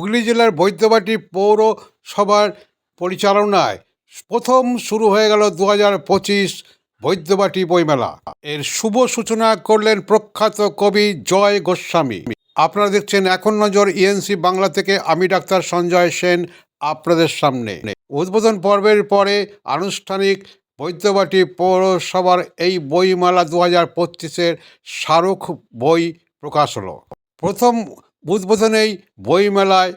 হুগলি জেলার বৈদ্যবাটি পৌরসভার পরিচালনায় প্রথম শুরু হয়ে গেল দু হাজার পঁচিশ বৈদ্যবাটি বইমেলা। এর শুভ সূচনা করলেন প্রখ্যাত কবি জয় গোস্বামী। আপনারা দেখছেন এখন নজর ইএনসি বাংলা থেকে আমি ডাক্তার সঞ্জয় সেন আপনাদের সামনে। উদ্বোধন পর্বের পরে আনুষ্ঠানিক বৈদ্যবাটি পৌরসভার এই বইমেলা দু হাজার পঁচিশের স্মারক বই প্রকাশ হলো। প্রথম উদ্বোধনেই বইমেলায়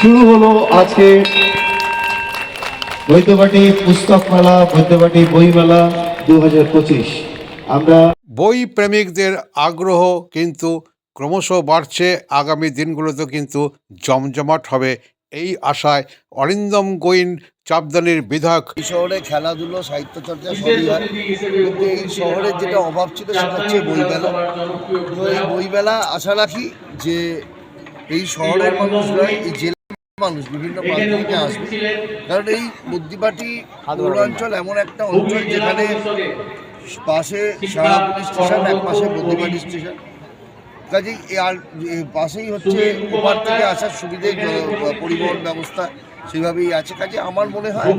শুরু হলো আজকে বৈদ্যবাটি পুস্তক মেলা বৈদ্যবাটি বই মেলা দু হাজার পঁচিশ। আমরা বই প্রেমিকদের আগ্রহ কিন্তু ক্রমশ বাড়ছে। আগামী দিনগুলোতে কিন্তু জমজমাট হবে এই আশায় অরিন্দম গোয়েন চাপদানির বিধায়ক। এই শহরে খেলাধুলো সাহিত্য চর্চা সবই হয়। কিন্তু এই শহরের যেটা অভাব ছিল সেটা হচ্ছে বইমেলা। তো এই বইমেলা আশা রাখি যে এই শহরের মানুষরা এই জেলার মানুষ, বিভিন্ন প্রান্ত থেকে আসবে। কারণ এই বুদ্ধিপাটি অঞ্চল এমন একটা অঞ্চল যেখানে পাশে সারা পুলিশ স্টেশন, এক পাশে বুদ্ধিপাটি স্টেশন। কাজেই আর পাশেই হচ্ছে ওপার থেকে আসার সুবিধে পরিবহন ব্যবস্থা সেভাবেই আছে। কাজে আমার মনে হয়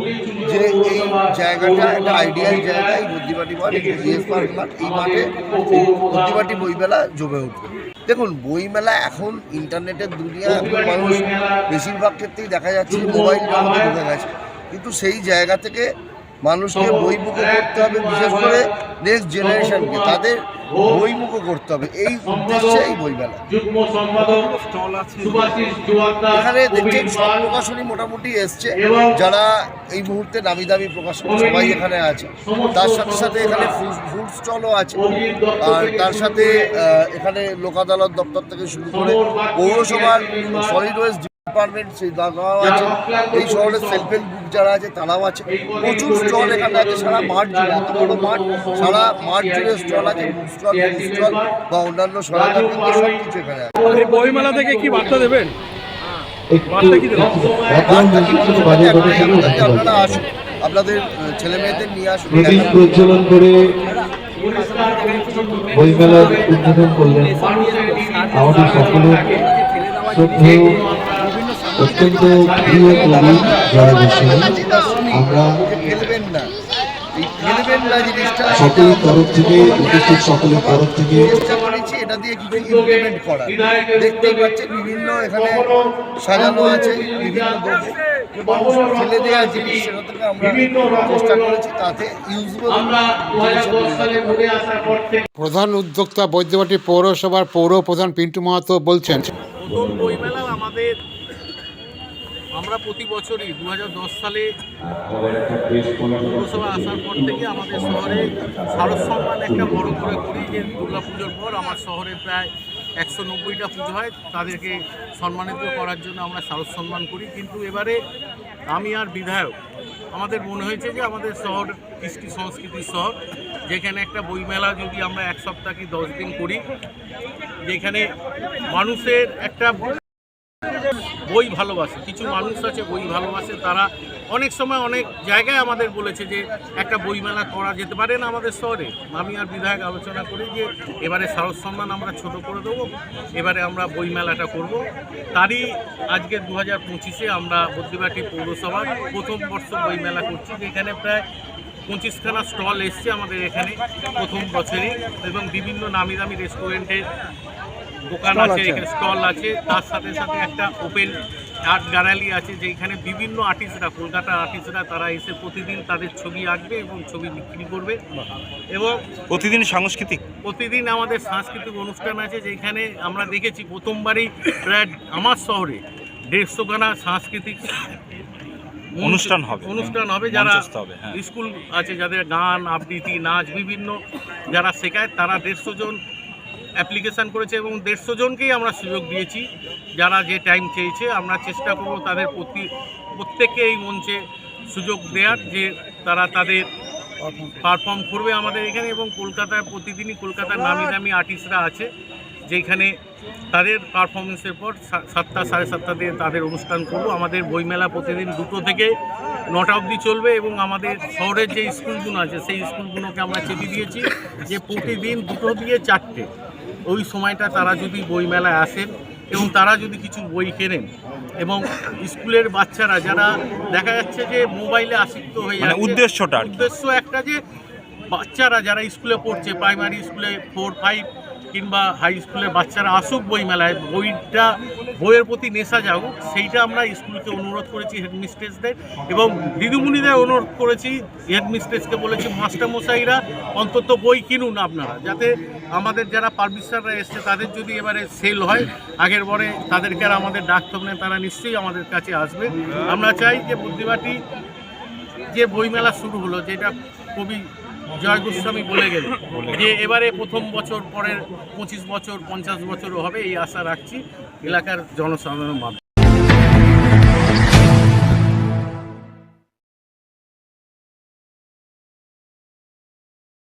যে এই জায়গাটা একটা আইডিয়াল জায়গা এই বুদ্ধিবাটি মাঠ পার্ক মাঠ এই মাঠে এই বুদ্ধিবাটি বইমেলা জমে উঠবে। দেখুন বইমেলা এখন ইন্টারনেটের দুনিয়া এখন মানুষ বেশিরভাগ ক্ষেত্রেই দেখা যাচ্ছে মোবাইল জগতে ঢুকে গেছে। কিন্তু সেই জায়গা থেকে মানুষকে বইমুখো করতে হবে বিশেষ করে নেক্সট জেনারেশনকে তাদের বইমুখো করতে হবে। এই উদ্দেশ্যে এই বইমেলা। যুগ্ম সম্পাদক এখানে দেখছেন সব প্রকাশনী মোটামুটি এসছে। যারা এই মুহূর্তে দামি দামি প্রকাশনী সবাই এখানে আছে। তার সাথে সাথে এখানে ফুড স্টলও আছে। আর তার সাথে এখানে লোক আদালত দপ্তর থেকে শুরু করে পৌরসভার সলিড ওয়েস্ট ডিপার্টমেন্ট সেই আছে। এই শহরের সেলফ হেল্প যারা আছে তারাও আছে। প্রচুর স্টল এখানে আছে সারা মাঠ জুড়ে এত বড় মাঠ সারা মাঠ জুড়ে স্টল আছে স্টল স্টল বা অন্যান্য কেন্দ্র সব কিছু এখানে আছে। বইমেলা থেকে কি বার্তা দেবেন? আপনারা আসুন আপনাদের ছেলে মেয়েদের নিয়ে আসুন প্রজ্বলন করে বইমেলার উদ্বোধন করলেন আমাদের সকলের শ্রদ্ধেয় অত্যন্ত প্রিয় কবি জয় গোস্বামী আমরা সকলের তরফ থেকে উপস্থিত সকলের তরফ থেকে এটা দিয়ে কিছু ইমপ্লিমেন্ট করা দেখতেই পাচ্ছেন বিভিন্ন এখানে সাজানো আছে বিভিন্ন ফেলে দেওয়া জিনিস সেটা থেকে আমরা চেষ্টা করেছি তাতে প্রধান উদ্যোক্তা বৈদ্যবাটি পৌরসভার পৌর প্রধান পিন্টু মাহাতো বলছেন বইমেলা আমাদের আমরা প্রতি বছরই দু হাজার দশ সালে পৌরসভা আসার পর থেকে আমাদের শহরে শারদ সম্মান একটা বড় করে করি যে দুর্গা পুজোর পর আমার শহরে প্রায় একশো নব্বইটা পুজো হয়। তাদেরকে সম্মানিত করার জন্য আমরা শারদ সম্মান করি। কিন্তু এবারে আমি আর বিধায়ক, আমাদের মনে হয়েছে যে আমাদের শহর কৃষ্টি সংস্কৃতির শহর, যেখানে একটা বইমেলা যদি আমরা এক সপ্তাহ কি দশ দিন করি, যেখানে মানুষের একটা বই ভালোবাসে, কিছু মানুষ আছে বই ভালোবাসে, তারা অনেক সময় অনেক জায়গায় আমাদের বলেছে যে একটা বইমেলা করা যেতে পারে না আমাদের শহরে। আমি আর বিধায়ক আলোচনা করি যে এবারে শারদ সম্মান আমরা ছোট করে দেবো, এবারে আমরা বইমেলাটা করব। তারই আজকে দু হাজার পঁচিশে আমরা বদ্রিবাটি পৌরসভার প্রথম বর্ষ বইমেলা করছি, যেখানে প্রায় পঁচিশখানা স্টল এসছে আমাদের এখানে প্রথম বছরই, এবং বিভিন্ন নামি দামি রেস্টুরেন্টের দোকান আছে এখানে স্টল আছে তার সাথে সাথে একটা ওপেন আর্ট গ্যালারি আছে যেখানে বিভিন্ন আর্টিস্টরা কলকাতার আর্টিস্টরা তারা এসে প্রতিদিন তাদের ছবি আঁকবে এবং ছবি বিক্রি করবে এবং প্রতিদিন সাংস্কৃতিক প্রতিদিন আমাদের সাংস্কৃতিক অনুষ্ঠান আছে যেখানে আমরা দেখেছি প্রথমবারই প্রায় আমার শহরে দেড়শোখানা সাংস্কৃতিক অনুষ্ঠান হবে। অনুষ্ঠান হবে যারা হ্যাঁ। স্কুল আছে যাদের গান আবৃত্তি নাচ বিভিন্ন যারা শেখায় তারা দেড়শো জন অ্যাপ্লিকেশান করেছে এবং দেড়শো জনকেই আমরা সুযোগ দিয়েছি। যারা যে টাইম চেয়েছে, আমরা চেষ্টা করব তাদের প্রতি প্রত্যেককে এই মঞ্চে সুযোগ দেওয়ার যে তারা তাদের পারফর্ম করবে আমাদের এখানে এবং কলকাতায় প্রতিদিনই কলকাতার নামি দামি আর্টিস্টরা আছে, যেখানে তাদের পারফরমেন্সের পর সাতটা সাড়ে সাতটা দিয়ে তাদের অনুষ্ঠান করব। আমাদের বইমেলা প্রতিদিন দুটো থেকে নটা অবধি চলবে এবং আমাদের শহরের যে স্কুলগুলো আছে, সেই স্কুলগুলোকে আমরা চেপে দিয়েছি যে প্রতিদিন দুটো দিয়ে চারটে। ওই সময়টা তারা যদি বইমেলায় আসেন এবং তারা যদি কিছু বই কেনেন এবং স্কুলের বাচ্চারা যারা দেখা যাচ্ছে যে মোবাইলে আসক্ত হয়ে যায় যাচ্ছে উদ্দেশ্যটা উদ্দেশ্য একটা যে বাচ্চারা যারা স্কুলে পড়ছে প্রাইমারি স্কুলে ফোর ফাইভ কিংবা হাই স্কুলের বাচ্চারা আসুক বই মেলায় বইটা, বইয়ের প্রতি নেশা যাগুক সেইটা আমরা স্কুলকে অনুরোধ করেছি হেডমিস্ট্রেসদের এবং দিদিমণিদের অনুরোধ করেছি হেডমিস্ট্রেসকে বলেছি, মাস্টারমশাইরা অন্তত বই কিনুন আপনারা, যাতে আমাদের যারা পাবলিশাররা এসছে, তাদের যদি এবারে সেল হয়, আগের পরে তাদেরকে আর আমাদের ডাকতে হবে তারা নিশ্চয়ই আমাদের কাছে আসবে। আমরা চাই যে বুদ্ধিবাটি যে বইমেলা শুরু হলো, যেটা কবি জয় গোস্বামী বলে গেলেন যে এবারে প্রথম বছর পরের পঁচিশ বছর পঞ্চাশ বছরও হবে এই আশা রাখছি এলাকার জনসাধারণের মাধ্যমে।